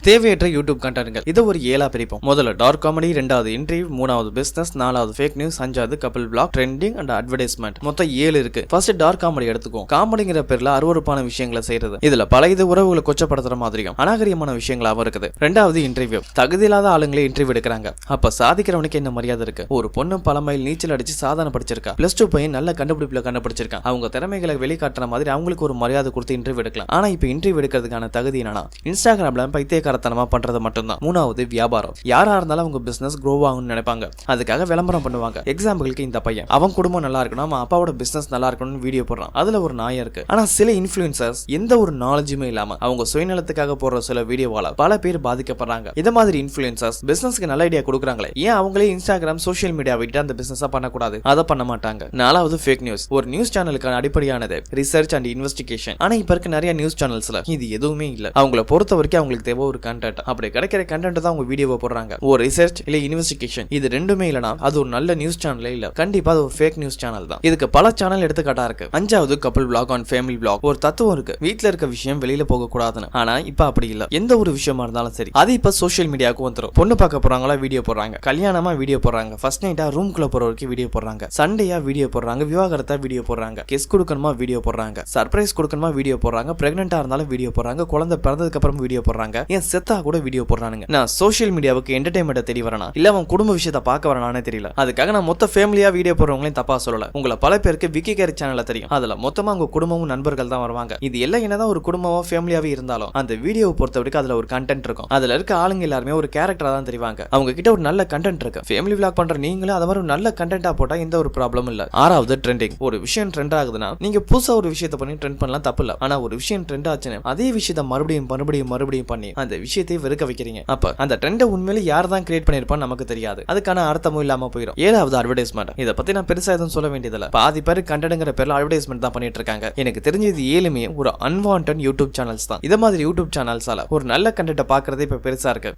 தேவையற்ற யூடியூப் கண்டென்ட்கள். இதை ஒரு ஏழா பிரிப்போம். முதல்ல டார்க் காமெடி ரெண்டாவது இன்டர்வியூ மூணாவது பிசினஸ் நாலாவது ஃபேக் நியூஸ் அஞ்சாவது கப்பல் பிளாக் ட்ரெண்டிங் அண்ட் அட்வர்டைஸ்மெண்ட் மொத்தம் ஏழு இருக்கு. ஃபர்ஸ்ட் டார்க் காமெடி எடுத்துக்கும் காமெடிங்கிற பேர்ல அருவருப்பான விஷயங்களை செய்யறது இதுல பல இது உறவுகளை கொச்சப்படுத்துற மாதிரியும் அநாகரியமான விஷயங்களாவும் இருக்குது. ரெண்டாவது இன்டர்வியூ தகுதி இல்லாத ஆளுங்களே இன்டர்வியூ எடுக்கிறாங்க. அப்ப சாதிக்கிறவனுக்கு என்ன மரியாதை இருக்கு? ஒரு பொண்ணு பல மைல் நீச்சல் அடிச்சு சாதனை படிச்சிருக்கா? பிளஸ் டூ பையன் நல்ல கண்டுபிடிப்புல கண்டுபிடிச்சிருக்கான். அவங்க திறமைகளை வெளிக்காட்டுற மாதிரி அவங்களுக்கு ஒரு மரியாதை கொடுத்து இன்டர்வியூ எடுக்கலாம். ஆனா இப்ப இன்டர்வியூ எடுக்கிறதுக்கான தகுதி என்னன்னா இன்ஸ்டாகிராம்ல பைத்தியக்காரத்தனமா பண்றது மட்டும்தான். மூணாவது வியாபாரம். யாரா இருந்தாலும் அவங்க பிசினஸ் க்ரோ ஆகும்னு நினைப்பாங்க. அதுக்காக விளம்பரம் பண்ணுவாங்க. எக்ஸாம்பிளுக்கு இந்த பையன். அவன் குடும்பம் நல்லா இருக்கணும். அவன் அப்பாவோட பிசினஸ் நல்லா இருக்கணும்னு வீடியோ போடுறான். அதுல ஒரு நாயம் இருக்கு. ஆனா சில இன்ஃபுளுசர்ஸ் எந்த ஒரு நாலேஜுமே இல்லாம அவங்க சுயநலத்துக்காக போடுற சில வீடியோவால பல பேர் பாதிக்கப்படுறாங்க. இந்த மாதிரி இன்ஃபுளுசர்ஸ் பிசினஸ்க்கு நல்ல ஐடியா கொடுக்குறாங்களே. ஏன் அவங்களே இன்ஸ்டாகிராம் சோஷியல் மீடியா விட்டு அந்த பிசினஸ் பண்ணக்கூடாது? அதை பண்ண மாட்டாங்க. நாலாவது ஃபேக் நியூஸ் ஒரு நியூஸ் சேனலுக்கான அடிப்படையானது ரிசர்ச் அண்ட் இன்வெஸ்டிகேஷன் ஆனா இப்ப இருக்க நிறைய நியூஸ் சேனல்ஸ்ல இது எதுவுமே இல்ல. அவங்கள பொறுத்த வரைக்கும் அவங்களுக்கு தேவை ஒரு கண்டென்ட் அப்படி கிடைக்கிற கண்டென்ட் தான் உங்க வீடியோவை போடுறாங்க. ஒரு ரிசர்ச் இல்ல இன்வெஸ்டிகேஷன் இது ரெண்டுமே இல்லனா அது ஒரு நல்ல நியூஸ் சேனல் இல்ல. கண்டிப்பா அது ஒரு ஃபேக் நியூஸ் சேனல் தான். இதுக்கு பல சேனல் எடுத்துக்காட்டா இருக்கு. அஞ்சாவது கப்பல் பிளாக் ஆன் ஃபேமிலி பிளாக் ஒரு தத்துவம் இருக்கு. வீட்டுல இருக்க விஷயம் வெளியில போக கூடாதுன்னு ஆனா இப்ப அப்படி இல்ல. எந்த ஒரு விஷயமா இருந்தாலும் சரி. அது இப்ப சோஷியல் மீடியாவுக்கு வந்துடும் பொண்ணு பார்க்க போறாங்களா வீடியோ போடுறாங்க. கல்யாணமா வீடியோ போடுறாங்க. ஃபர்ஸ்ட் நைட்டா ரூம்குள்ள போற வரைக்கும் வீடியோ போடுறாங்க. சண்டையா வீடியோ போடுறாங்க. விவாகரத்தா வீடியோ போடுறாங்க. கெஸ் கொடுக்கணுமா வீடியோ போடுறாங்க. சர்ப்ரைஸ் கொடுக்கணுமா வீடியோ போடுறாங்க. பிரெக்னெண்டா இருந்தாலும் வீடியோ போடுறாங்க. குழந்தை பிறந்ததுக்கு அப்புறம் வீடியோ போடுறாங்க. ஏன் செத்தா கூட வீடியோ போடுறானுங்க. நான் சோஷியல் மீடியாவுக்கு என்டர்டைன்மெண்ட் தெரிய வரனா? இல்ல அவன் குடும்ப விஷயத்தை பார்க்க வரனானே தெரியல. அதுக்காக நான் மொத்த ஃபேமிலியா வீடியோ போடுறவங்களையும் தப்பா சொல்லல. உங்களை பல பேருக்கு விக்கி கேரி சேனல்ல தெரியும். அதுல மொத்தமா உங்க குடும்பமும் நண்பர்கள் தான் வருவாங்க. இது எல்லாம் என்னதான் ஒரு குடும்பமோ ஃபேமிலியாவே இருந்தாலும் அந்த வீடியோவை பொறுத்த வரைக்கும் அதுல ஒரு கண்டென்ட் இருக்கும். அதுல இருக்க ஆளுங்க எல்லாருமே ஒரு கேரக்டரா தான் தெரிவாங்க. அவங்க கிட்ட ஒரு நல்ல கண்டென்ட் இருக்கு. ஃபேமிலி விளாக் பண்ற நீங்களும் அது மாதிரி ஒரு நல்ல கண்டென்ட்டா போட்டா எந்த ஒரு ப்ராப்ளமும் இல்ல. ஆறாவது ட்ரெண்டிங் ஒரு விஷயம் ட்ரெண்ட் ஆகுதுன்னா நீங்க புதுசா ஒரு விஷயத்த பண்ணி ட்ரெண்ட் பண்ணலாம் தப்பு இல்ல. ஆனா ஒரு விஷயம் ட்ரெண்ட் ஆச்சுன்னு அதே விஷயத்த மறுபடியும் மறுபடியும் மறுபடியும் பண்ணி அந்த விஷயத்தை வெறுக்க வைக்கிறீங்க. அப்ப? அந்த ட்ரெண்டை உண்மையில யார் தான் கிரியேட் பண்ணிருப்பான்னு நமக்கு தெரியாது. அதுக்கான அர்த்தமும் இல்லாம போயிடும் ஏழாவது அட்வர்டைஸ்மெண்ட் இதை பத்தி நான் பெருசா எதுவும் சொல்ல வேண்டியதில்ல. பாதி பேர் கண்டென்ட்ங்கிற பேர்ல அட்வர்டைஸ்மெண்ட் தான் பண்ணிட்டு இருக்காங்க எனக்கு தெரிஞ்சது ஏழுமே ஒரு அன்வான்ட் யூடியூப் சேனல்ஸ் தான். இதை மாதிரி யூடியூப் சேனல்ஸால ஒரு நல்ல கண்டென்ட்டை பாக்குறதே இப்ப பெருசா இருக்கு.